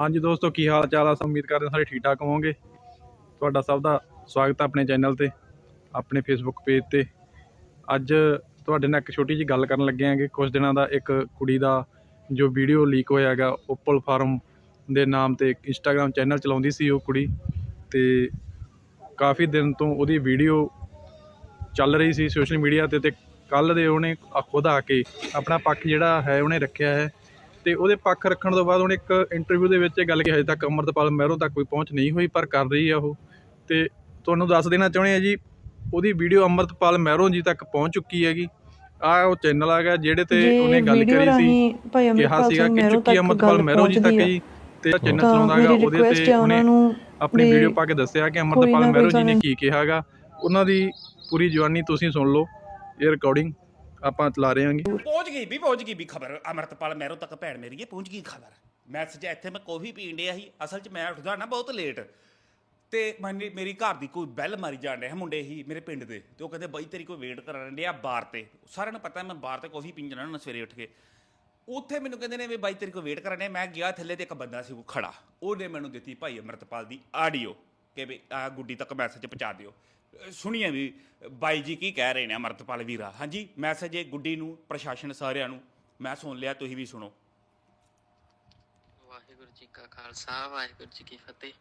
ਹਾਂਜੀ ਦੋਸਤੋ, ਕੀ ਹਾਲ ਚਾਲ ਆ? ਉਮੀਦ ਕਰਦੇ ਹਾਂ ਸਾਰੇ ਠੀਕ ਠਾਕ ਹੋਵੋਗੇ। ਤੁਹਾਡਾ ਸਭ ਦਾ ਸਵਾਗਤ ਹੈ ਆਪਣੇ ਚੈਨਲ ਤੇ, ਆਪਣੇ ਫੇਸਬੁੱਕ ਪੇਜ ਤੇ। ਅੱਜ ਤੁਹਾਡੇ ਨਾਲ ਇੱਕ ਛੋਟੀ ਜਿਹੀ ਗੱਲ ਕਰਨ ਲੱਗੇ ਆਂਗੇ ਕੁਝ ਦਿਨਾਂ ਦਾ ਇੱਕ ਕੁੜੀ ਦਾ ਜੋ ਵੀਡੀਓ ਲੀਕ ਹੋਇਆ ਹੈਗਾ ਓਪਲ ਫਾਰਮ ਦੇ ਨਾਮ ਤੇ ਇੱਕ ਇੰਸਟਾਗ੍ਰam ਚੈਨਲ ਚਲਾਉਂਦੀ ਸੀ ਉਹ ਕੁੜੀ। ਤੇ ਕਾਫੀ ਦਿਨ ਤੋਂ ਉਹਦੀ ਵੀਡੀਓ ਚੱਲ ਰਹੀ ਸੀ ਸੋਸ਼ਲ ਮੀਡੀਆ ਤੇ ਤੇ ਕੱਲ ਦੇ ਉਹਨੇ ਖੁਦ ਆ ਕੇ ਆਪਣਾ ਪੱਖ ਜਿਹੜਾ ਹੈ, ਉਹਨੇ ਰੱਖਿਆ ਹੈ। ਤੇ ਉਹਦੇ ਪੱਖ ਰੱਖਣ ਤੋਂ ਬਾਅਦ ਉਹਨੇ ਇੱਕ ਇੰਟਰਵਿਊ ਦੇ ਵਿੱਚ ਇਹ ਗੱਲ ਕਿ ਹਜੇ ਤੱਕ ਅਮਰਤਪਾਲ ਮਹਿਰੋਂ ਤੱਕ ਕੋਈ ਪਹੁੰਚ ਨਹੀਂ ਹੋਈ ਪਰ ਕਰ ਰਹੀ ਆ ਉਹ। ਤੇ ਤੁਹਾਨੂੰ ਦੱਸ ਦੇਣਾ ਚਾਹੁੰਦੇ ਆ ਜੀ ਉਹਦੀ ਵੀਡੀਓ ਅਮਰਤਪਾਲ ਮਹਿਰੋਂ ਜੀ ਤੱਕ ਪਹੁੰਚ ਚੁੱਕੀ ਹੈਗੀ। ਆ ਉਹ ਚੈਨਲ ਆ ਗਿਆ ਜਿਹੜੇ ਤੇ ਉਹਨੇ ਗੱਲ ਕਰੀ ਸੀ ਕਿਹਾ ਸੀਗਾ ਕਿ ਚੁੱਕੀ ਅਮਰਤਪਾਲ ਮਹਿਰੋਂ ਜੀ ਤੱਕ ਜੀ ਤੇ ਚੈਨਲ ਤਾਂ ਚਲਾਉਂਦਾ ਹੈਗਾ ਮੇਰੀ ਉਹਦੇ ਤੇ ਉਹਨਾਂ ਆਪਣੀ ਵੀਡੀਓ ਪਾ ਕੇ ਦੱਸਿਆ ਕਿ ਅਮਰਤਪਾਲ ਮਹਿਰੋ ਜੀ ਨੇ ਕੀ ਕਿਹਾਗਾ ਉਹਨਾਂ ਦੀ ਪੂਰੀ ਜਵਾਨੀ ਤੁਸੀਂ ਸੁਣ ਲਓ ਇਹ ਰਿਕਾਰਡਿੰਗ ਆਪਾਂ ਚਲਾ ਰਹੇ ਹਾਂਗੇ ਪਹੁੰਚ ਗਈ ਵੀ, ਪਹੁੰਚ ਗਈ ਵੀ ਖਬਰ। ਅਮਰਤਪਾਲ ਮਹਿਰੋ ਤੱਕ ਭੈਣ ਮੇਰੀ ਪਹੁੰਚ ਗਈ ਖਬਰ। ਮੈਸੇਜ ਇੱਥੇ ਮੈਂ ਕਾਫੀ ਪੀਣ ਡਿਆ ਸੀ, ਅਸਲ 'ਚ ਮੈਂ ਉੱਠਦਾ ਨਾ ਬਹੁਤ ਲੇਟ ਤੇ ਮੈਨੇ ਮੇਰੀ ਘਰ ਦੀ ਕੋਈ ਬੈਲ ਮਾਰੀ ਜਾਣ ਡਿਆ ਮੁੰਡੇ ਹੀ, ਮੇਰੇ ਪਿੰਡ ਦੇ। ਤੇ ਉਹ ਕਹਿੰਦੇ, ਬਾਈ, ਤੇਰੀ ਕੋਈ ਵੇਟ ਕਰਨ ਡਿਆ ਬਾਰ ਤੇ। ਸਾਰਿਆਂ ਨੂੰ ਪਤਾ, ਮੈਂ ਬਾਰ ਤੇ ਕੌਫੀ ਪੀਣ ਜਾਣਾ ਨਾ ਸਵੇਰੇ ਉੱਠ ਕੇ। ਉੱਥੇ ਮੈਨੂੰ ਕਹਿੰਦੇ ਨੇ ਵੀ, ਬਾਈ, ਤੇਰੀ ਕੋਈ ਵੇਟ ਕਰਨ ਡਿਆ ਮੈਂ ਗਿਆ ਥੱਲੇ ਤੇ ਇੱਕ ਬੰਦਾ ਸੀ, ਉਹ ਖੜਾ। ਉਹਨੇ ਮੈਨੂੰ ਦਿੱਤੀ ਭਾਈ ਅਮਰਤਪਾਲ ਦੀ ਆਡੀਓ ਕਿ ਵੀ ਆ ਗੁੱਡੀ ਤੱਕ ਮੈਸੇਜ ਪਹੁੰਚਾ ਦਿਓ। ਸੁਣੀਏ ਵੀ, ਬਾਈ ਜੀ ਕੀ ਕਹਿ ਰਹੇ ਨੇ ਅਮਰਤਪਾਲ ਵੀਰਾ? ਹਾਂਜੀ, ਮੈਸੇਜ ਇਹ ਗੁੱਡੀ ਨੂੰ, ਪ੍ਰਸ਼ਾਸਨ ਸਾਰਿਆਂ ਨੂੰ, ਮੈਂ ਸੁਣ ਲਿਆ, ਤੁਸੀਂ ਵੀ ਸੁਣੋ। ਵਾਹਿਗੁਰੂ ਜੀ ਕਾ ਖਾਲਸਾ, ਵਾਹਿਗੁਰੂ ਜੀ ਕੀ ਫਤਿਹ।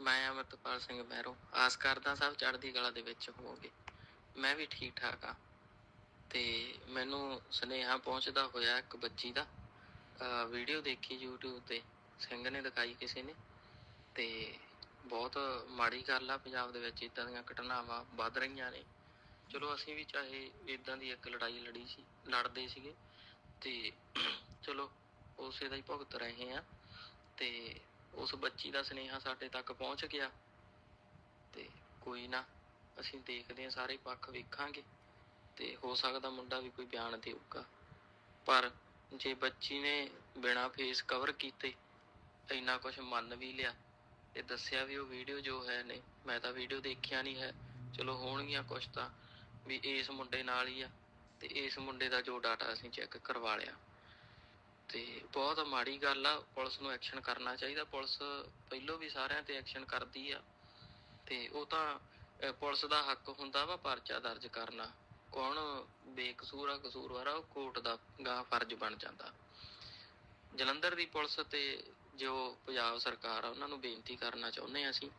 ਮੈਂ ਅਮਰਤਪਾਲ ਸਿੰਘ ਮਹਿਰੋ ਆਸ ਕਰਦਾ ਸਭ ਚੜ੍ਹਦੀ ਕਲਾ ਦੇ ਵਿੱਚ ਹੋਵੋਗੇ। ਮੈਂ ਵੀ ਠੀਕ ਠਾਕ ਆ। ਤੇ ਮੈਨੂੰ ਸੁਨੇਹਾ ਪਹੁੰਚਦਾ ਹੋਇਆ ਇੱਕ ਬੱਚੀ ਦਾ। ਵੀਡੀਓ ਦੇਖੀ YouTube ਤੇ, ਸਿੰਘ ਨੇ ਦਿਖਾਈ ਕਿਸੇ ਨੇ। ਤੇ ਬਹੁਤ ਮਾੜੀ ਗੱਲ ਆ, ਪੰਜਾਬ ਦੇ ਵਿੱਚ ਇਦਾਂ ਦੀਆਂ ਘਟਨਾਵਾਂ ਵੱਧ ਰਹੀਆਂ ਨੇ। ਚਲੋ ਅਸੀਂ ਵੀ ਚਾਹੇ ਇਦਾਂ ਦੀ ਇੱਕ ਲੜਾਈ ਲੜੀ ਸੀ, ਲੜਦੇ ਸੀਗੇ। ਤੇ ਚਲੋ ਉਸੇ ਦਾ ਹੀ ਭੁਗਤ ਰਹੇ ਆ ਤੇ ਉਸ ਬੱਚੀ ਦਾ ਸੁਨੇਹਾ ਸਾਡੇ ਤੱਕ ਪਹੁੰਚ ਗਿਆ। ਤੇ ਕੋਈ ਨਾ, ਅਸੀਂ ਦੇਖਦੇ ਹਾਂ, ਸਾਰੇ ਪੱਖ ਵੇਖਾਂਗੇ। ਤੇ ਹੋ ਸਕਦਾ ਮੁੰਡਾ ਵੀ ਕੋਈ ਬਿਆਨ ਦੇਊਗਾ। ਪਰ ਜੇ ਬੱਚੀ ਨੇ ਬਿਨਾ ਫੇਸ ਕਵਰ ਕੀਤੇ ਇੰਨਾ ਕੁਝ ਮੰਨ ਵੀ ਲਿਆ ਤੇ ਦੱਸਿਆ ਵੀ ਉਹ ਵੀਡੀਓ ਜੋ ਹੈ ਨੇ, ਮੈਂ ਤਾਂ ਵੀਡੀਓ ਦੇਖਿਆ ਨਹੀਂ ਹੈ। ਚਲੋ ਹੋਣਗੀਆਂ ਕੁਝ ਤਾਂ, ਵੀ ਇਸ ਮੁੰਡੇ ਨਾਲ ਹੀ ਆ। ਤੇ ਇਸ ਮੁੰਡੇ ਦਾ ਜੋ ਡਾਟਾ ਅਸੀਂ ਚੈੱਕ ਕਰਵਾ ਲਿਆ। ਤੇ ਬਹੁਤ ਮਾੜੀ ਗੱਲ ਆ, ਪੁਲਿਸ ਨੂੰ ਐਕਸ਼ਨ ਕਰਨਾ ਚਾਹੀਦਾ। ਪੁਲਿਸ ਪਹਿਲੋਂ ਵੀ ਸਾਰਿਆਂ ਤੇ ਐਕਸ਼ਨ ਕਰਦੀ ਆ। ਤੇ ਉਹ ਤਾਂ ਪੁਲਿਸ ਦਾ ਹੱਕ ਹੁੰਦਾ ਵਾ ਪਰਚਾ ਦਰਜ ਕਰਨਾ। ਕੌਣ ਬੇਕਸੂਰ ਆ, ਕਸੂਰਵਾਰ ਆ, ਉਹ ਕੋਰਟ ਦਾ ਗਾ ਫਰਜ਼ ਬਣ ਜਾਂਦਾ। ਜਲੰਧਰ ਦੀ ਪੁਲਿਸ ਤੇ ਜੋ ਪੰਜਾਬ ਸਰਕਾਰ ਆ, ਉਹਨਾਂ ਨੂੰ ਬੇਨਤੀ ਕਰਨਾ ਚਾਹੁੰਦੇ ਆ ਅਸੀਂ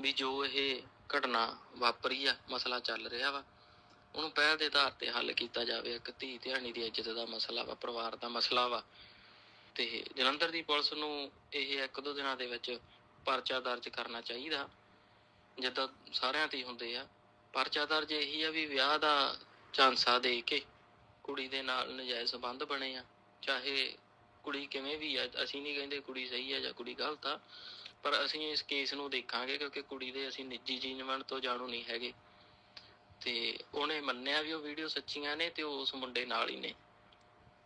ਵੀ ਜੋ ਇਹ ਘਟਨਾ ਵਾਪਰੀ ਆ, ਮਸਲਾ ਚੱਲ ਰਿਹਾ ਵਾ, ਉਹਨੂੰ ਪਹਿਲ ਦੇ ਆਧਾਰ ਤੇ ਹੱਲ ਕੀਤਾ ਜਾਵੇ, ਇੱਕ ਧੀ ਧਿਆਣੀ ਦੀ ਇੱਜ਼ਤ ਦਾ ਮਸਲਾ ਵਾ, ਪਰਿਵਾਰ ਦਾ ਮਸਲਾ ਵਾ। ਤੇ ਜਲੰਧਰ ਦੀ ਪੁਲਿਸ ਨੂੰ ਇਹ ਇੱਕ ਦੋ ਦਿਨਾਂ ਦੇ ਵਿੱਚ ਪਰਚਾ ਦਰਜ ਕਰਨਾ ਚਾਹੀਦਾ। ਜਿੱਦਾਂ ਸਾਰਿਆਂ ਤੇ ਹੁੰਦੇ ਆ, ਪਰਚਾ ਦਰਜ ਇਹੀ ਆ ਵੀ ਵਿਆਹ ਦਾ ਝਾਂਸਾ ਦੇ ਕੇ ਕੁੜੀ ਦੇ ਨਾਲ ਨਜਾਇਜ਼ ਸੰਬੰਧ ਬਣੇ ਆ, ਚਾਹੇ ਕੁੜੀ ਕਿਵੇਂ ਵੀ ਆ, ਅਸੀਂ ਨਹੀਂ ਕਹਿੰਦੇ ਕੁੜੀ ਸਹੀ ਆ ਜਾਂ ਕੁੜੀ ਗਲਤ ਆ, ਪਰ ਅਸੀਂ ਇਸ ਕੇਸ ਨੂੰ ਦੇਖਾਂਗੇ ਕਿਉਂਕਿ ਕੁੜੀ ਦੇ ਅਸੀਂ ਨਿੱਜੀ ਜੀਵਨ ਤੋਂ ਜਾਣੂ ਨਹੀਂ ਹੈਗੇ। ਤੇ ਉਹਨੇ ਮੰਨਿਆ ਵੀ ਉਹ ਵੀਡੀਓ ਸੱਚੀਆਂ ਨੇ ਤੇ ਉਸ ਮੁੰਡੇ ਨਾਲ ਹੀ ਨੇ।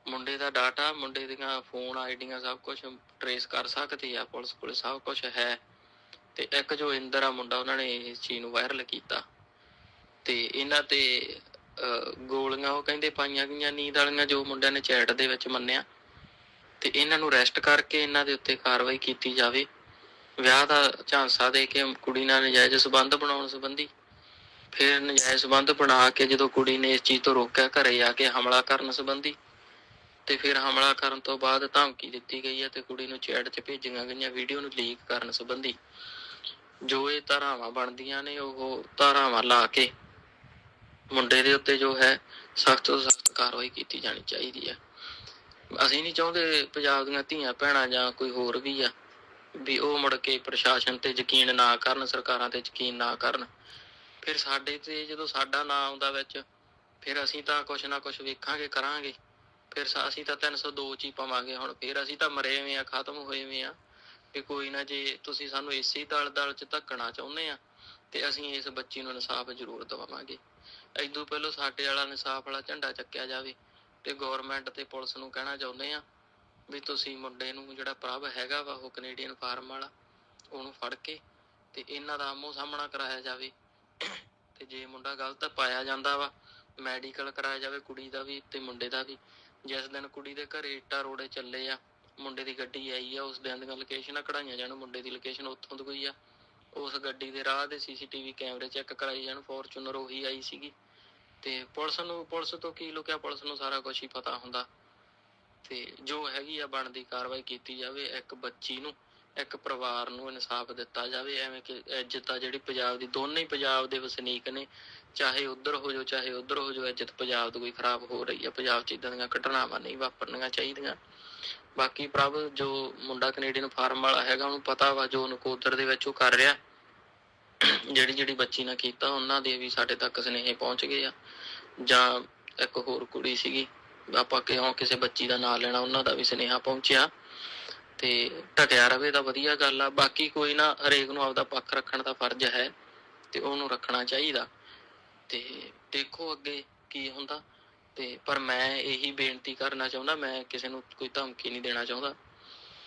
ਮੁੰਡੇ ਦਾ ਡਾਟਾ ਮੁੰਡੇ ਦੀਆਂ ਫੋਨ ਆਈਡੀਆਂ ਸਭ ਕੁਝ ਟਰੇਸ ਕਰ ਸਕਦੇ ਆ, ਪੁਲਿਸ ਕੋਲ ਸਭ ਕੁਝ ਹੈ। ਤੇ ਇੱਕ ਜੋ ਇੰਦਰ ਆ ਮੁੰਡਾ, ਉਹਨਾਂ ਨੇ ਇਸ ਚੀਜ਼ ਨੂੰ ਵਾਇਰਲ ਕੀਤਾ। ਤੇ ਇਹਨਾਂ ਤੇ ਗੋਲੀਆਂ, ਉਹ ਕਹਿੰਦੇ ਪਾਈਆਂ ਗਈਆਂ, ਨੀਂਦ ਵਾਲੀਆਂ ਜੋ ਮੁੰਡਿਆਂ ਨੇ ਚੈਟ ਦੇ ਵਿੱਚ ਮੰਨਿਆ ਤੇ ਇਹਨਾਂ ਨੂੰ ਅਰੈਸਟ ਕਰਕੇ ਇਹਨਾਂ ਦੇ ਉੱਤੇ ਕਾਰਵਾਈ ਕੀਤੀ ਜਾਵੇ। ਵਿਆਹ ਦਾ ਝਾਂਸਾ ਦੇ ਕੇ ਕੁੜੀ ਨਾਲ ਨਜਾਇਜ਼ ਸਬੰਧ ਬਣਾਉਣ ਸੰਬੰਧੀ ਫਿਰ ਨਜਾਇਜ਼ ਸਬੰਧ ਬਣਾ ਕੇ ਜਦੋਂ ਕੁੜੀ ਨੇ ਇਸ ਚੀਜ਼ ਤੋਂ ਰੋਕਿਆ, ਘਰੇ ਆ ਕੇ ਹਮਲਾ ਕਰਨ ਸੰਬੰਧੀ ਤੇ ਫਿਰ ਹਮਲਾ ਕਰਨ ਤੋਂ ਬਾਅਦ ਧਮਕੀ ਦਿੱਤੀ ਗਈ ਹੈ ਤੇ ਕੁੜੀ ਨੂੰ ਚੈਟ 'ਚ ਭੇਜੀਆਂ ਗਈਆਂ ਵੀਡੀਓ ਨੂੰ ਲੀਕ ਕਰਨ ਸੰਬੰਧੀ। ਜੋ ਇਹ ਧਾਰਾਵਾਂ ਬਣਦੀਆਂ ਨੇ, ਉਹ ਧਾਰਾਵਾਂ ਲਾ ਕੇ ਮੁੰਡੇ ਦੇ ਉੱਤੇ ਜੋ ਹੈ, ਸਖਤ ਤੋਂ ਸਖਤ ਕਾਰਵਾਈ ਕੀਤੀ ਜਾਣੀ ਚਾਹੀਦੀ ਹੈ। ਅਸੀਂ ਨਹੀਂ ਚਾਹੁੰਦੇ ਪੰਜਾਬ ਦੀਆਂ ਧੀਆਂ ਭੈਣਾਂ ਜਾਂ ਕੋਈ ਹੋਰ ਵੀ ਆ, ਵੀ ਉਹ ਮੁੜ ਕੇ ਪ੍ਰਸ਼ਾਸਨ ਤੇ ਯਕੀਨ ਨਾ ਕਰਨ, ਸਰਕਾਰਾਂ ਤੇ ਯਕੀਨ ਨਾ ਕਰਨ। ਫਿਰ ਸਾਡੇ ਤੇ ਜਦੋਂ ਸਾਡਾ ਨਾਂ ਆਉਂਦਾ ਵਿੱਚ, ਫਿਰ ਅਸੀਂ ਤਾਂ ਕੁਛ ਨਾ ਕੁਛ ਵੇਖਾਂਗੇ, ਕਰਾਂਗੇ। ਫਿਰ ਅਸੀਂ ਤਾਂ 302 ਚ ਹੀ ਪਾਵਾਂਗੇ ਹੁਣ, ਫਿਰ ਅਸੀਂ ਤਾਂ ਮਰੇ ਹੋਏ ਆ, ਖਤਮ ਹੋਏ ਹੋਏ ਆ। ਕਿ ਕੋਈ ਨਾ ਜੇ ਤੁਸੀਂ ਸਾਨੂੰ ਇਸੇ ਦਲ ਦਲ ਚ ਧੱਕਣਾ ਚਾਹੁੰਦੇ ਆ, ਤੇ ਅਸੀਂ ਇਸ ਬੱਚੀ ਨੂੰ ਇਨਸਾਫ ਜ਼ਰੂਰ ਦਵਾਵਾਂਗੇ ਐਦੋਂ ਪਹਿਲਾਂ ਸਾਡੇ ਵਾਲਾ ਇਨਸਾਫ ਵਾਲਾ ਝੰਡਾ ਚੱਕਿਆ ਜਾਵੇ। ਤੇ ਗਵਰਨਮੈਂਟ ਤੇ ਪੁਲਿਸ ਨੂੰ ਕਹਿਣਾ ਚਾਹੁੰਦੇ ਆ ਵੀ ਤੁਸੀਂ ਮੁੰਡੇ ਨੂੰ ਜਿਹੜਾ ਪ੍ਰਭ ਹੈਗਾ ਵਾ, ਉਹ ਕੈਨੇਡੀਅਨ ਫਾਰਮ ਵਾਲਾ, ਉਹਨੂੰ ਫੜ ਕੇ ਤੇ ਇਹਨਾਂ ਦਾ ਆਮੋ ਸਾਹਮਣਾ ਕਰਾਇਆ ਜਾਵੇ। ਤੇ ਜੇ ਮੁੰਡਾ ਗਲਤ ਪਾਇਆ ਜਾਂਦਾ ਵਾ ਮੈਡੀਕਲ ਕਰਾਇਆ ਜਾਵੇ, ਕੁੜੀ ਦਾ ਵੀ ਤੇ ਮੁੰਡੇ ਦਾ ਵੀ, ਜਿਸ ਦਿਨ ਕੁੜੀ ਦੇ ਘਰੇ ਇੱਟਾਂ ਰੋੜੇ ਚੱਲੇ ਆ, ਮੁੰਡੇ ਦੀ ਗੱਡੀ ਆਈ ਆ, ਉਸ ਦਿਨ ਦੀਆਂ ਲੋਕੇਸ਼ਨਾਂ ਕਢਾਈਆਂ ਜਾਣ, ਮੁੰਡੇ ਦੀ ਲੋਕੇਸ਼ਨ ਉੱਥੋਂ ਦੀ ਕੋਈ ਆ। ਉਸ ਗੱਡੀ ਦੇ ਰਾਹ ਦੇ ਸੀਸੀਟੀਵੀ ਕੈਮਰੇ ਚੈੱਕ ਕਰਾਈ ਜਾਣ ਫੋਰਚੂਨਰ ਉਹੀ ਆਈ ਸੀਗੀ। ਤੇ ਪੁਲਿਸ ਨੂੰ, ਪੁਲਿਸ ਤੋਂ ਕੀ ਲੁਕਿਆ? ਪੁਲਿਸ ਨੂੰ ਸਾਰਾ ਕੁਝ ਹੀ ਪਤਾ ਹੁੰਦਾ। ਤੇ ਜੋ ਹੈਗੀ ਆ, ਬਣਦੀ ਕਾਰਵਾਈ ਕੀਤੀ ਜਾਵੇ ਇੱਕ ਬੱਚੀ ਨੂੰ, ਇੱਕ ਪਰਿਵਾਰ ਨੂੰ ਇਨਸਾਫ ਦਿੱਤਾ ਜਾਵੇ। ਐਵੇਂ ਕਿ ਇੱਜ਼ਤ ਆ ਜਿਹੜੀ ਪੰਜਾਬ ਦੀ, ਦੋਨੇ ਹੀ ਪੰਜਾਬ ਦੇ ਵਸਨੀਕ ਨੇ। ਚਾਹੇ ਉਧਰ ਹੋ ਜਾਓ, ਚਾਹੇ ਉਧਰ ਹੋ ਜਾਓ ਇੱਜ਼ਤ ਪੰਜਾਬ ਦੀ ਕੋਈ ਖਰਾਬ ਹੋ ਰਹੀ ਆ। ਪੰਜਾਬ 'ਚ ਇਦਾਂ ਦੀਆਂ ਘਟਨਾਵਾਂ ਨਹੀਂ ਵਾਪਰਨੀਆਂ ਚਾਹੀਦੀਆਂ। ਬਾਕੀ ਪ੍ਰਭ, ਜੋ ਮੁੰਡਾ ਕੈਨੇਡੀਅਨ ਫਾਰਮ ਵਾਲਾ ਹੈਗਾ, ਉਹਨੂੰ ਪਤਾ ਵਾ, ਜੋ ਨਕੋਦਰ ਦੇ ਵਿੱਚ ਉਹ ਕਰ ਰਿਹਾ। ਜਿਹੜੀ ਜਿਹੜੀ ਬੱਚੀ ਨਾਲ ਕੀਤਾ, ਉਹਨਾਂ ਦੇ ਵੀ ਸਾਡੇ ਤੱਕ ਸੁਨੇਹੇ ਪਹੁੰਚ ਗਏ ਆ। ਜਾਂ ਇੱਕ ਹੋਰ ਕੁੜੀ ਸੀਗੀ, ਆਪਾਂ ਕਿਉਂ ਕਿਸੇ ਬੱਚੀ ਦਾ ਨਾਂ ਲੈਣਾ, ਉਹਨਾਂ ਦਾ ਵੀ ਸੁਨੇਹਾ ਪਹੁੰਚਿਆ। ਤੇ ਢਕਿਆ ਰਵੇ ਤਾਂ ਵਧੀਆ ਗੱਲ ਆ, ਬਾਕੀ ਕੋਈ ਨਾ, ਹਰੇਕ ਨੂੰ ਆਪਦਾ ਪੱਖ ਰੱਖਣ ਦਾ ਫਰਜ਼ ਹੈ, ਤੇ ਉਹਨੂੰ ਰੱਖਣਾ ਚਾਹੀਦਾ। ਤੇ ਦੇਖੋ ਅੱਗੇ ਕੀ ਹੁੰਦਾ, ਤੇ ਪਰ ਮੈਂ ਇਹੀ ਬੇਨਤੀ ਕਰਨਾ ਚਾਹੁੰਦਾ, ਮੈਂ ਕਿਸੇ ਨੂੰ ਕੋਈ ਧਮਕੀ ਨਹੀਂ ਦੇਣਾ ਚਾਹੁੰਦਾ।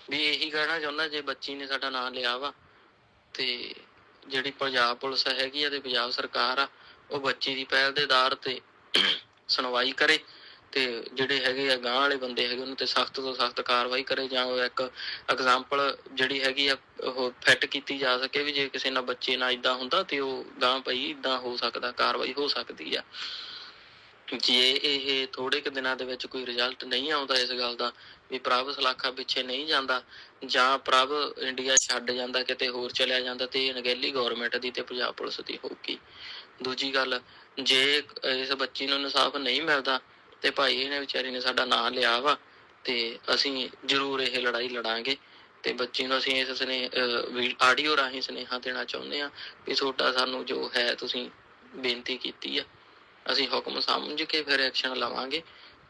ਵੀ ਇਹੀ ਕਹਿਣਾ ਚਾਹੁੰਦਾ, ਜੇ ਬੱਚੀ ਨੇ ਸਾਡਾ ਨਾਮ ਲਿਆ ਵਾ, ਤੇ ਜਿਹੜੀ ਪੰਜਾਬ ਪੁਲਿਸ ਹੈਗੀ ਆ ਤੇ ਪੰਜਾਬ ਸਰਕਾਰ ਆ, ਉਹ ਬੱਚੀ ਦੀ ਪਹਿਲ ਦੇ ਆਧਾਰ ਤੇ ਸੁਣਵਾਈ ਕਰੇ ਤੇ ਜਿਹੜੇ ਹੈਗੇ ਆ ਗਾਂ ਵਾਲੇ ਬੰਦੇ ਹੈਗੇ, ਉਹਨਾਂ ਤੇ ਸਖਤ ਤੋਂ ਸਖਤ ਕਾਰਵਾਈ ਕਰੇ ਜਾਂ ਉਹ ਇੱਕ ਐਗਜ਼ਾਮਪਲ ਜਿਹੜੀ ਹੈਗੀ ਆ, ਉਹ ਫਿੱਟ ਕੀਤੀ ਜਾ ਸਕੇ ਵੀ ਜੇ ਕਿਸੇ ਨਾਲ ਬੱਚੇ ਨਾਲ ਇਦਾਂ ਹੁੰਦਾ ਤੇ ਉਹ ਗਾਂ ਪਈ ਇਦਾਂ ਹੋ ਸਕਦਾ, ਕਾਰਵਾਈ ਹੋ ਸਕਦੀ ਆ। ਜੇ ਇਹ ਥੋੜੇ ਕੁ ਦਿਨਾਂ ਦੇ ਵਿੱਚ ਕੋਈ ਰਿਜ਼ਲਟ ਨਹੀਂ ਆਉਂਦਾ ਇਸ ਗੱਲ ਦਾ, ਵੀ ਪ੍ਰਭ ਸਲਾਖਾ ਪਿੱਛੇ ਨਹੀਂ ਜਾਂਦਾ, ਜਾਂ ਪ੍ਰਭ ਇੰਡੀਆ ਛੱਡ ਜਾਂਦਾ, ਕਿਤੇ ਹੋਰ ਚਲਿਆ ਜਾਂਦਾ, ਤੇ ਇਹ ਅਣਗਹਿਲੀ ਗਵਰਨਮੈਂਟ ਦੀ ਤੇ ਪੰਜਾਬ ਪੁਲਿਸ ਦੀ ਹੋਊਗੀ। ਦੂਜੀ ਗੱਲ, ਜੇ ਇਸ ਬੱਚੀ ਨੂੰ ਇਨਸਾਫ ਨਹੀਂ ਮਿਲਦਾ, ਤੇ ਭਾਈ ਇਹਨੇ ਵਿਚਾਰੀ ਨੇ ਸਾਡਾ ਨਾਂ ਲਿਆ ਵਾ, ਤੇ ਅਸੀਂ ਜ਼ਰੂਰ ਇਹ ਲੜਾਈ ਲੜਾਂਗੇ, ਤੇ ਬੱਚੀ ਨੂੰ ਅਸੀਂ ਇਸ ਸਨੇ ਆਡੀਓ ਰਾਹੀਂ ਸੁਨੇਹਾ ਦੇਣਾ ਚਾਹੁੰਦੇ ਆ ਵੀ ਤੁਹਾਡਾ ਸਾਨੂੰ ਜੋ ਹੈ, ਤੁਸੀਂ ਬੇਨਤੀ ਕੀਤੀ ਆ। ਅਸੀਂ ਹੁਕਮ ਸਮਝ ਕੇ ਫਿਰ ਐਕਸ਼ਨ ਲਵਾਂਗੇ।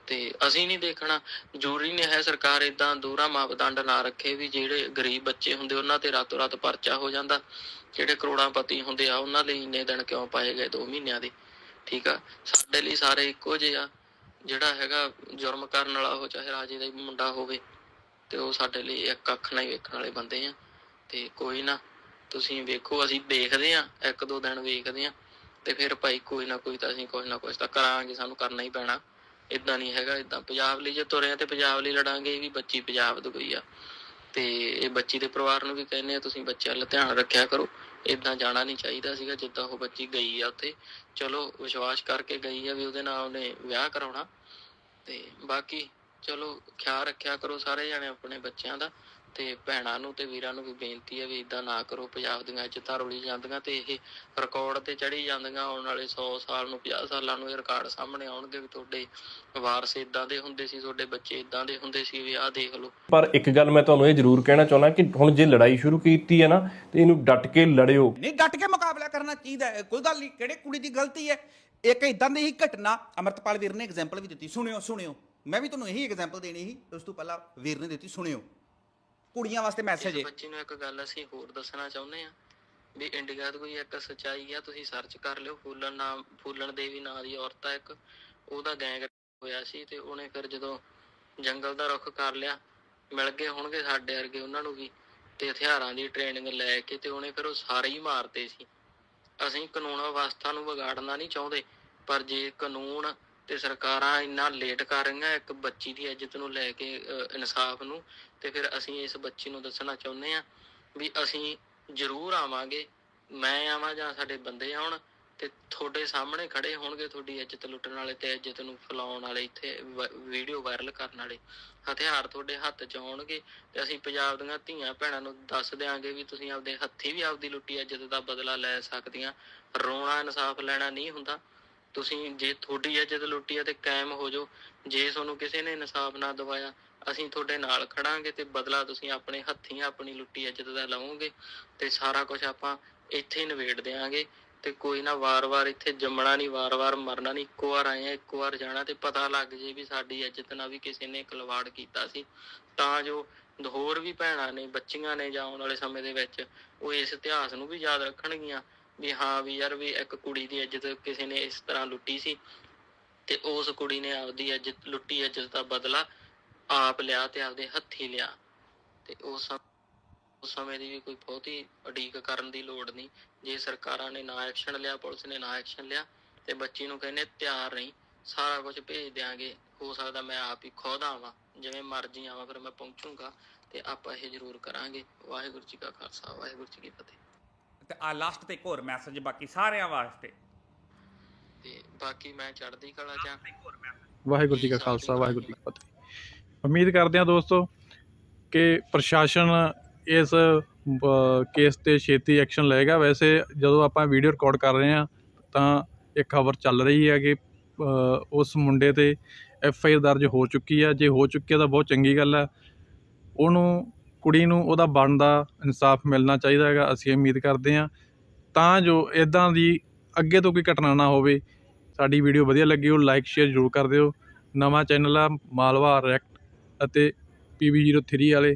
ਤੇ ਅਸੀਂ ਨਹੀਂ ਦੇਖਣਾ, ਜ਼ਰੂਰੀ ਨਹੀਂ ਹੈ ਸਰਕਾਰ ਇਦਾਂ ਦੂਰਾ ਮਾਪਦੰਡ ਨਾ ਰੱਖੇ ਵੀ ਜਿਹੜੇ ਗਰੀਬ ਬੱਚੇ ਹੁੰਦੇ, ਉਹਨਾਂ ਤੇ ਰਾਤੋਂ ਰਾਤ ਪਰਚਾ ਹੋ ਜਾਂਦਾ। ਜਿਹੜੇ ਕਰੋੜਾਂਪਤੀ ਹੁੰਦੇ ਆ, ਉਹਨਾਂ ਲਈ ਇੰਨੇ ਦਿਨ ਕਿਉਂ ਪਾਏ ਗਏ 2 ਮਹੀਨਿਆਂ ਦੇ? ਠੀਕ ਆ? ਸਾਡੇ ਲਈ ਸਾਰੇ ਇੱਕੋ ਜਿਹੇ ਆ। ਜਿਹੜਾ ਹੈਗਾ ਜੁਰਮ ਕਰਨ ਵਾਲਾ ਉਹ ਚਾਹੇ ਰਾਜੇ ਦਾ ਮੁੰਡਾ ਹੋਵੇ, ਤੇ ਉਹ ਸਾਡੇ ਲਈ ਇੱਕ ਅੱਖ ਨਾਲ ਹੀ ਵੇਖਣ ਵਾਲੇ ਬੰਦੇ ਆ। ਤੇ ਕੋਈ ਨਾ, ਤੁਸੀਂ ਵੇਖੋ, ਅਸੀਂ ਦੇਖਦੇ ਆ, ਇੱਕ ਦੋ ਦਿਨ ਵੇਖਦੇ ਆ। ਤੇ ਫਿਰ ਭਾਈ ਕੋਈ ਨਾ ਕੋਈ ਤਾਂ ਅਸੀਂ ਕੁਝ ਨਾ ਕੁਝ ਤਾਂ ਕਰਾਂਗੇ, ਸਾਨੂੰ ਕਰਨਾ ਹੀ ਪੈਣਾ। ਇਦਾਂ ਨਹੀਂ ਹੈਗਾ ਇਦਾਂ ਪੰਜਾਬ ਲਈ ਜੇ ਤੁਰੇ ਆ ਤੇ ਪੰਜਾਬ ਲਈ ਲੜਾਂਗੇ, ਇਹ ਵੀ ਬੱਚੀ ਪੰਜਾਬ ਦੀ ਗਈ ਆ। ਤੇ ਇਹ ਬੱਚੀ ਦੇ ਪਰਿਵਾਰ ਨੂੰ ਵੀ ਕਹਿੰਦੇ ਆ, ਤੁਸੀਂ ਬੱਚਿਆਂ ਦਾ ਧਿਆਨ ਰੱਖਿਆ ਕਰੋ। ਇਦਾਂ ਜਾਣਾ ਨਹੀਂ ਚਾਹੀਦਾ ਸੀਗਾ, ਜਿੱਦਾਂ ਉਹ ਬੱਚੀ ਗਈ ਆ ਉੱਥੇ। ਚਲੋ, ਵਿਸ਼ਵਾਸ ਕਰਕੇ ਗਈ ਆ ਵੀ ਉਹਦੇ ਨਾਲ ਉਹਨੇ ਵਿਆਹ ਕਰਾਉਣਾ। ਤੇ ਬਾਕੀ, ਚਲੋ, ਖਿਆਲ ਰੱਖਿਆ ਕਰੋ ਸਾਰੇ ਜਣੇ ਆਪਣੇ ਬੱਚਿਆਂ ਦਾ। ਤੇ ਭੈਣਾਂ ਨੂੰ ਤੇ ਵੀਰਾਂ ਨੂੰ ਵੀ ਬੇਨਤੀ ਹੈ ਵੀ ਇਦਾਂ ਨਾ ਕਰੋ ਪੰਜਾਬ ਦੀਆਂ ਇੱਜ਼ਤਾਂ ਰੁਲੀ ਜਾਂਦੀਆਂ ਤੇ ਇਹ ਰਿਕਾਰਡ ਤੇ ਚੜੀ ਜਾਂਦੀਆਂ ਆਉਣ ਵਾਲੇ 100 ਸਾਲ ਨੂੰ 50 ਸਾਲਾਂ ਨੂੰ ਇਹ ਰਿਕਾਰਡ ਸਾਹਮਣੇ ਆਉਣਗੇ ਵੀ ਤੁਹਾਡੇ ਵਾਰਸ ਇਦਾਂ ਦੇ ਹੁੰਦੇ ਸੀ ਤੁਹਾਡੇ ਬੱਚੇ ਇਦਾਂ ਦੇ ਹੁੰਦੇ ਸੀ ਵੀ ਆਹ ਦੇਖ ਲਓ। ਪਰ ਇੱਕ ਗੱਲ ਮੈਂ ਤੁਹਾਨੂੰ ਇਹ ਜ਼ਰੂਰ ਕਹਿਣਾ ਚਾਹੁੰਦਾ ਕਿ ਹੁਣ ਜੇ ਲੜਾਈ ਸ਼ੁਰੂ ਕੀਤੀ ਹੈ ਨਾ ਤੇ ਇਹਨੂੰ ਡਟ ਕੇ ਲੜਿਓ। ਨਹੀਂ ਡਟ ਕੇ ਮੁਕਾਬਲਾ ਕਰਨਾ ਚਾਹੀਦਾ ਹੈ ਕੋਈ ਗੱਲ ਨਹੀਂ ਕਿਹੜੇ ਕੁੜੀ ਦੀ ਗਲਤੀ ਹੈ? ਇੱਕ ਇਦਾਂ ਦੀ ਹੀ ਘਟਨਾ ਅਮਰਤਪਾਲ ਵੀਰ ਨੇ ਐਗਜ਼ਾਮਪਲ ਵੀ ਦਿੱਤੀ ਸੁਣਿਓ ਸੁਣਿਓ। ਮੈਂ ਵੀ ਤੁਹਾਨੂੰ ਇਹੀ ਐਗਜ਼ਾਮਪਲ ਦੇਣੀ ਸੀ ਉਸ ਤੋਂ ਪਹਿਲਾਂ ਵੀਰ ਨੇ ਦਿੱਤੀ ਸੁਣਿਓ। ਕੁੜੀਆਂ ਵਾਸਤੇ ਮੈਸੇਜ ਹੈ ਇਸ ਬੱਚੀ ਨੂੰ ਇੱਕ ਗੱਲ ਅਸੀਂ ਹੋਰ ਦੱਸਣਾ ਚਾਹੁੰਦੇ ਆ ਵੀ ਇੰਡੀਆ ਦੀ ਕੋਈ ਇੱਕ ਸੱਚਾਈ ਆ ਤੁਸੀਂ ਸਰਚ ਕਰ ਲਿਓ ਫੂਲਨ ਨਾਮ ਫੂਲਨ ਦੇਵੀ ਨਾਂ ਦੀ ਔਰਤ ਆ ਇੱਕ ਉਹਦਾ ਗੈਂਗ ਹੋਇਆ ਸੀ ਤੇ ਉਹਨੇ ਫਿਰ ਜਦੋਂ ਜੰਗਲ ਦਾ ਰੁੱਖ ਕਰ ਲਿਆ ਮਿਲ ਗਏ ਹੋਣਗੇ ਸਾਡੇ ਵਰਗੇ ਉਹਨਾਂ ਨੂੰ ਵੀ ਤੇ ਹਥਿਆਰਾਂ ਦੀ ਟ੍ਰੇਨਿੰਗ ਲੈ ਕੇ ਤੇ ਉਹਨੇ ਫਿਰ ਉਹ ਸਾਰੇ ਹੀ ਮਾਰਤੇ ਸੀ। ਅਸੀਂ ਕਾਨੂੰਨ ਵਿਵਸਥਾ ਨੂੰ ਵਿਗਾੜਨਾ ਨਹੀਂ ਚਾਹੁੰਦੇ ਪਰ ਜੇ ਕਾਨੂੰਨ ਤੇ ਸਰਕਾਰਾਂ ਇੰਨਾ ਲੇਟ ਕਰ ਰਹੀਆਂ ਇੱਕ ਬੱਚੀ ਦੀ ਇੱਜ਼ਤ ਨੂੰ ਲੈ ਕੇ ਇਨਸਾਫ ਨੂੰ ਤੇ ਫਿਰ ਅਸੀਂ ਇਸ ਬੱਚੀ ਨੂੰ ਦੱਸਣਾ ਚਾਹੁੰਦੇ ਆ ਵੀ ਅਸੀਂ ਜ਼ਰੂਰ ਆਵਾਂਗੇ, ਮੈਂ ਆਵਾਂ ਜਾਂ ਸਾਡੇ ਬੰਦੇ ਆਉਣ ਤੇ ਤੁਹਾਡੇ ਸਾਹਮਣੇ ਖੜੇ ਹੋਣਗੇ ਤੁਹਾਡੀ ਇੱਜ਼ਤ ਲੁੱਟਣ ਵਾਲੇ ਤੇ ਇੱਜ਼ਤ ਨੂੰ ਫੈਲਾਉਣ ਵਾਲੇ ਇੱਥੇ ਵੀਡੀਓ ਵਾਇਰਲ ਕਰਨ ਵਾਲੇ। ਹਥਿਆਰ ਤੁਹਾਡੇ ਹੱਥ 'ਚ ਆਉਣਗੇ ਤੇ ਅਸੀਂ ਪੰਜਾਬ ਦੀਆਂ ਧੀਆਂ ਭੈਣਾਂ ਨੂੰ ਦੱਸ ਦਿਆਂਗੇ ਵੀ ਤੁਸੀਂ ਆਪਦੇ ਹੱਥੀਂ ਵੀ ਆਪਦੀ ਲੁੱਟੀ ਇੱਜ਼ਤ ਦਾ ਬਦਲਾ ਲੈ ਸਕਦੀਆਂ। ਰੋਣਾ ਇਨਸਾਫ ਲੈਣਾ ਨਹੀਂ ਹੁੰਦਾ। ਤੁਸੀਂ ਜੇ ਤੁਹਾਡੀ ਇੱਜ਼ਤ ਲੁੱਟੀ ਹੈ ਤੇ ਕਾਇਮ ਹੋ ਜਾਓ। ਜੇ ਤੁਹਾਨੂੰ ਕਿਸੇ ਨੇ ਇਨਸਾਫ ਨਾ ਦਵਾਇਆ ਅਸੀਂ ਤੁਹਾਡੇ ਨਾਲ ਖੜਾਂਗੇ ਤੇ ਬਦਲਾ ਤੁਸੀਂ ਆਪਣੇ ਹੱਥੀਂ ਆਪਣੀ ਲੁੱਟੀ ਇੱਜ਼ਤ ਦਾ ਲਵੋਗੇ ਤੇ ਸਾਰਾ ਕੁਝ ਆਪਾਂ ਇੱਥੇ ਹੀ ਨਿਬੇੜ ਦਿਆਂਗੇ ਤੇ ਕੋਈ ਨਾ ਵਾਰ-ਵਾਰ ਇੱਥੇ ਜੰਮਣਾ ਨਹੀਂ, ਵਾਰ-ਵਾਰ ਮਰਨਾ ਨਹੀਂ, ਇੱਕੋ ਵਾਰ ਆਏ ਆ, ਇੱਕੋ ਵਾਰ ਜਾਣਾ ਤੇ ਪਤਾ ਲੱਗ ਜੇ ਵੀ ਸਾਡੀ ਇੱਜ਼ਤ ਨਾਲ ਵੀ ਕਿਸੇ ਨੇ ਖਿਲਵਾੜ ਕੀਤਾ ਸੀ। ਤਾਂ ਜੋ ਹੋਰ ਵੀ ਭੈਣਾਂ ਨੇ, ਬੱਚੀਆਂ ਨੇ ਜਾਂ ਆਉਣ ਵਾਲੇ ਸਮੇਂ ਦੇ ਵਿੱਚ ਉਹ ਇਸ ਇਤਿਹਾਸ ਨੂੰ ਵੀ ਯਾਦ ਰੱਖਣਗੀਆਂ ਵੀ ਹਾਂ ਵੀ ਯਾਰ ਵੀ ਇੱਕ ਕੁੜੀ ਦੀ ਇੱਜ਼ਤ ਕਿਸੇ ਨੇ ਇਸ ਤਰ੍ਹਾਂ ਲੁੱਟੀ ਸੀ ਤੇ ਉਸ ਕੁੜੀ ਨੇ ਆਪਦੀ ਇੱਜ਼ਤ, ਲੁੱਟੀ ਇੱਜ਼ਤ ਦਾ ਬਦਲਾ ਆਪ ਲਿਆ ਤੇ ਆਪਦੇ ਹੱਥੀ ਲਿਆ। ਤੇ ਉਸ ਸਮ- ਉਸ ਸਮੇਂ ਦੀ ਵੀ ਕੋਈ ਬਹੁਤੀ ਉਡੀਕ ਕਰਨ ਦੀ ਲੋੜ ਨਹੀਂ। ਜੇ ਸਰਕਾਰਾਂ ਨੇ ਨਾ ਐਕਸ਼ਨ ਲਿਆ ਪੁਲਿਸ ਨੇ ਨਾ ਐਕਸ਼ਨ ਲਿਆ ਤੇ ਬੱਚੀ ਨੂੰ ਕਹਿੰਦੇ ਤਿਆਰ ਨਹੀਂ ਸਾਰਾ ਕੁਝ ਭੇਜ ਦਿਆਂਗੇ। ਹੋ ਸਕਦਾ ਮੈਂ ਆਪ ਹੀ ਖੁਦ ਆਵਾਂ ਜਿਵੇਂ ਮਰਜ਼ੀ ਆਵਾਂ ਫਿਰ ਮੈਂ ਪਹੁੰਚੂਗਾ ਤੇ ਆਪਾਂ ਇਹ ਜ਼ਰੂਰ ਕਰਾਂਗੇ। ਵਾਹਿਗੁਰੂ ਜੀ ਕਾ ਖਾਲਸਾ ਵਾਹਿਗੁਰੂ ਜੀ ਕੀ ਫਤਿਹ। ਤੇ ਆ ਲਾਸਟ ਤੇ ਇੱਕ ਹੋਰ ਮੈਸੇਜ ਬਾਕੀ ਸਾਰਿਆਂ ਵਾਸਤੇ। ਤੇ ਬਾਕੀ ਮੈਂ ਚੜ੍ਹਦੀ ਕਲਾ ਚ ਆਂ। ਵਾਹਿਗੁਰੂ ਜੀ ਕਾ ਖਾਲਸਾ ਵਾਹਿਗੁਰੂ ਜੀ ਕੀ ਫਤਿਹ। ਉਮੀਦ ਕਰਦੇ ਹਾਂ ਦੋਸਤੋ ਕਿ ਪ੍ਰਸ਼ਾਸਨ ਇਸ ਕੇਸ ਤੇ ਛੇਤੀ ਐਕਸ਼ਨ ਲਏਗਾ। ਵੈਸੇ ਜਦੋਂ ਆਪਾਂ ਵੀਡੀਓ ਰਿਕਾਰਡ ਕਰ ਰਹੇ ਹਾਂ, ਤਾਂ ਇਹ ਖਬਰ ਚੱਲ ਰਹੀ ਹੈ ਕਿ ਉਸ ਮੁੰਡੇ ਤੇ ਐਫ ਆਈ ਆਰ ਦਰਜ ਹੋ ਚੁੱਕੀ ਹੈ। ਜੇ ਹੋ ਚੁੱਕੀ ਹੈ ਤਾਂ ਬਹੁਤ ਚੰਗੀ ਗੱਲ ਹੈ। ਉਹਨੂੰ, ਕੁੜੀ ਨੂੰ ਉਹਦਾ ਬਣਦਾ ਇਨਸਾਫ ਮਿਲਣਾ ਚਾਹੀਦਾ ਹੈਗਾ, ਅਸੀਂ ਉਮੀਦ ਕਰਦੇ ਹਾਂ। ਤਾਂ ਜੋ ਇਦਾਂ ਦੀ ਅੱਗੇ ਤੋਂ ਕੋਈ ਘਟਨਾ ਨਾ ਹੋਵੇ। ਸਾਡੀ ਵੀਡੀਓ ਵਧੀਆ ਲੱਗੀ, ਉਹ ਲਾਈਕ, ਸ਼ੇਅਰ ਜ਼ਰੂਰ ਕਰ ਦਿਓ। ਨਵਾਂ ਚੈਨਲ ਆ, ਮਾਲਵਾ ਰੈਕ ਅਤੇ PB03 ਵਾਲੇ